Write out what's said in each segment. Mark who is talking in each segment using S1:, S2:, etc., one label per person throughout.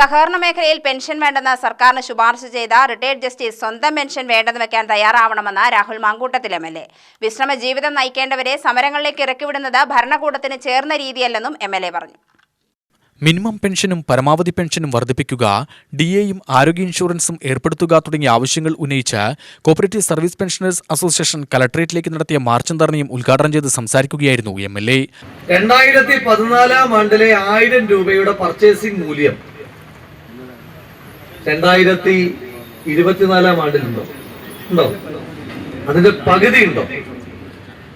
S1: സഹകരണ മേഖലയിൽ പെൻഷൻ വേണ്ടെന്ന് സർക്കാരിന് ശുപാർശ ചെയ്ത റിട്ടയർഡ് ജസ്റ്റിസ് സ്വന്തം പെൻഷൻ വേണ്ടെന്ന് വെക്കാൻ തയ്യാറാവണമെന്ന് Rahul Mamkootathil M L A. വിശ്രമ ജീവിതം നയിക്കേണ്ടവരെ സമരങ്ങളിലേക്ക് ഇറക്കിവിടുന്നത് ഭരണകൂടത്തിന് ചേർന്ന രീതിയല്ലെന്നും എം എൽ എ പറഞ്ഞു.
S2: മിനിമം പെൻഷനും പരമാവധി പെൻഷനും വർദ്ധിപ്പിക്കുക ഡി എയും ആരോഗ്യ ഇൻഷുറൻസും ഏർപ്പെടുത്തുക തുടങ്ങിയ ആവശ്യങ്ങൾ ഉന്നയിച്ച് കോപ്പറേറ്റീവ് സർവീസ് പെൻഷനേഴ്സ് അസോസിയേഷൻ കലക്ടറേറ്റിലേക്ക് നടത്തിയ മാർച്ചും ധർണയും ഉദ്ഘാടനം ചെയ്ത് സംസാരിക്കുകയായിരുന്നു എം എൽ എ.
S3: രണ്ടായിരത്തി പതിനാലാം ആണ്ടിലെ ആയിരം രൂപയുടെ പർച്ചേസിംഗ് മൂല്യം രണ്ടായിരത്തി ഇരുപത്തിനാലാം ആണ്ടിലുണ്ടോ ഉണ്ടോ? അതിന്റെ പകുതി ഉണ്ടോ?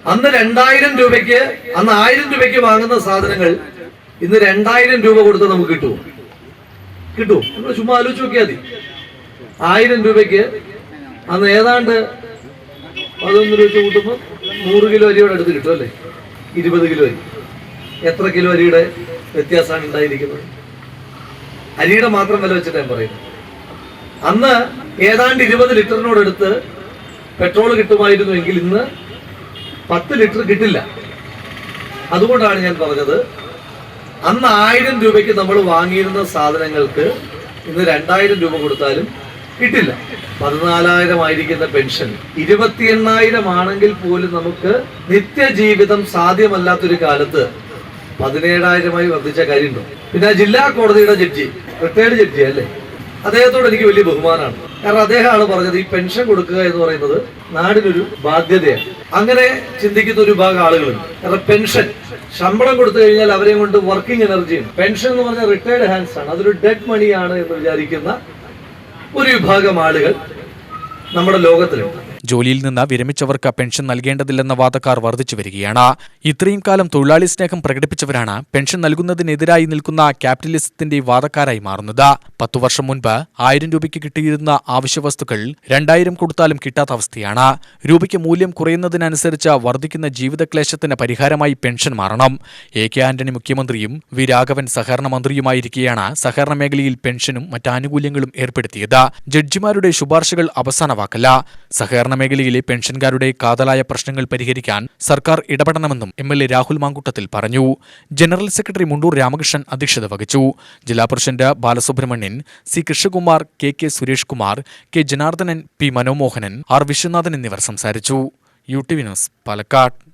S3: അന്ന് രണ്ടായിരം രൂപയ്ക്ക് അന്ന് ആയിരം രൂപയ്ക്ക് വാങ്ങുന്ന സാധനങ്ങൾ ഇന്ന് രണ്ടായിരം രൂപ കൊടുത്ത് നമുക്ക് കിട്ടുമോ? കിട്ടുമോ? നമ്മൾ ചുമ്മാ ആലോചിച്ച് നോക്കിയാൽ മതി. ആയിരം രൂപയ്ക്ക് അന്ന് ഏതാണ്ട് പതിനൊന്ന് രൂപ കൂട്ടുമ്പോൾ നൂറ് കിലോ അരിയോടെ അടുത്ത് കിട്ടും അല്ലേ? ഇരുപത് കിലോ അരി. എത്ര കിലോ അരിയുടെ വ്യത്യാസമാണ് ഉണ്ടായിരിക്കുന്നത്? അരിയുടെ മാത്രം വില വെച്ചിട്ട് ഞാൻ പറയുന്നത് അന്ന് ഏതാണ്ട് ഇരുപത് ലിറ്ററിനോടടുത്ത് പെട്രോൾ കിട്ടുമായിരുന്നു എങ്കിൽ ഇന്ന് പത്ത് ലിറ്റർ കിട്ടില്ല. അതുകൊണ്ടാണ് ഞാൻ പറഞ്ഞത് അന്ന് ആയിരം രൂപയ്ക്ക് നമ്മൾ വാങ്ങിയിരുന്ന സാധനങ്ങൾക്ക് ഇന്ന് രണ്ടായിരം രൂപ കൊടുത്താലും കിട്ടില്ല. പതിനാലായിരം ആയിരിക്കുന്ന പെൻഷൻ. ഇരുപത്തി എണ്ണായിരം ആണെങ്കിൽ പോലും നമുക്ക് നിത്യജീവിതം സാധ്യമല്ലാത്തൊരു കാലത്ത് പതിനേഴായിരമായി വർദ്ധിച്ച കാര്യമുണ്ടോ. പിന്നെ ജില്ലാ കോടതിയുടെ ജഡ്ജി റിട്ടയർഡ് ജഡ്ജി അല്ലേ അദ്ദേഹത്തോട് എനിക്ക് വലിയ ബഹുമാനമാണ്. കാരണം അദ്ദേഹമാണ് പറഞ്ഞത് ഈ പെൻഷൻ കൊടുക്കുക എന്ന് പറയുന്നത് നാടിനൊരു ബാധ്യതയാണ് അങ്ങനെ ചിന്തിക്കുന്ന ഒരു ഭാഗം ആളുകളുണ്ട്. കാരണം പെൻഷൻ ശമ്പളം കൊടുത്തു കഴിഞ്ഞാൽ അവരെ കൊണ്ട് വർക്കിംഗ് എനർജിയാണ് പെൻഷൻ എന്ന് പറഞ്ഞാൽ റിട്ടയർഡ് ഹാൻഡ്സ് ആണ്. അതൊരു ഡെഡ് മണിയാണ് എന്ന് വിചാരിക്കുന്ന ഒരു വിഭാഗം ആളുകൾ നമ്മുടെ ലോകത്തിലുണ്ട്.
S2: ജോലിയിൽ നിന്ന് വിരമിച്ചവർക്ക് പെൻഷൻ നൽകേണ്ടതില്ലെന്ന വാദക്കാർ വർദ്ധിച്ചു വരികയാണ്. ഇത്രയും കാലം തൊഴിലാളി സ്നേഹം പ്രകടിപ്പിച്ചവരാണ് പെൻഷൻ നൽകുന്നതിനെതിരായി നിൽക്കുന്ന ക്യാപിറ്റലിസത്തിന്റെ വാദക്കാരായി മാറുന്നത്. പത്തു വർഷം മുൻപ് ആയിരം രൂപയ്ക്ക് കിട്ടിയിരുന്ന ആവശ്യവസ്തുക്കൾ രണ്ടായിരം കൊടുത്താലും കിട്ടാത്ത അവസ്ഥയാണ്. രൂപയ്ക്ക് മൂല്യം കുറയുന്നതിനനുസരിച്ച് വർദ്ധിക്കുന്ന ജീവിതക്ലേശത്തിന് പരിഹാരമായി പെൻഷൻ മാറണം. എ കെ ആന്റണി മുഖ്യമന്ത്രിയും വി രാഘവൻ സഹകരണ മന്ത്രിയുമായിരിക്കെയാണ് സഹകരണ മേഖലയിൽ പെൻഷനും മറ്റാനുകൂല്യങ്ങളും ഏർപ്പെടുത്തിയത്. ജഡ്ജിമാരുടെ ശുപാർശകൾ അവസാന വാക്കല്ല സഹകരണ മേഖലയിലെ പെൻഷൻകാരുടെ കാതലായ പ്രശ്നങ്ങൾ പരിഹരിക്കാൻ സർക്കാർ ഇടപെടണമെന്നും M L A Rahul Mamkootathil പറഞ്ഞു. ജനറൽ സെക്രട്ടറി മുണ്ടൂർ രാമകൃഷ്ണൻ അധ്യക്ഷത വഹിച്ചു. ജില്ലാ president Balasubramanian C Krishnakumar K K Suresh Kumar K Janardhanan P Manomohanan R Viswanathan എന്നിവർ സംസാരിച്ചു. U T V news Palakkad.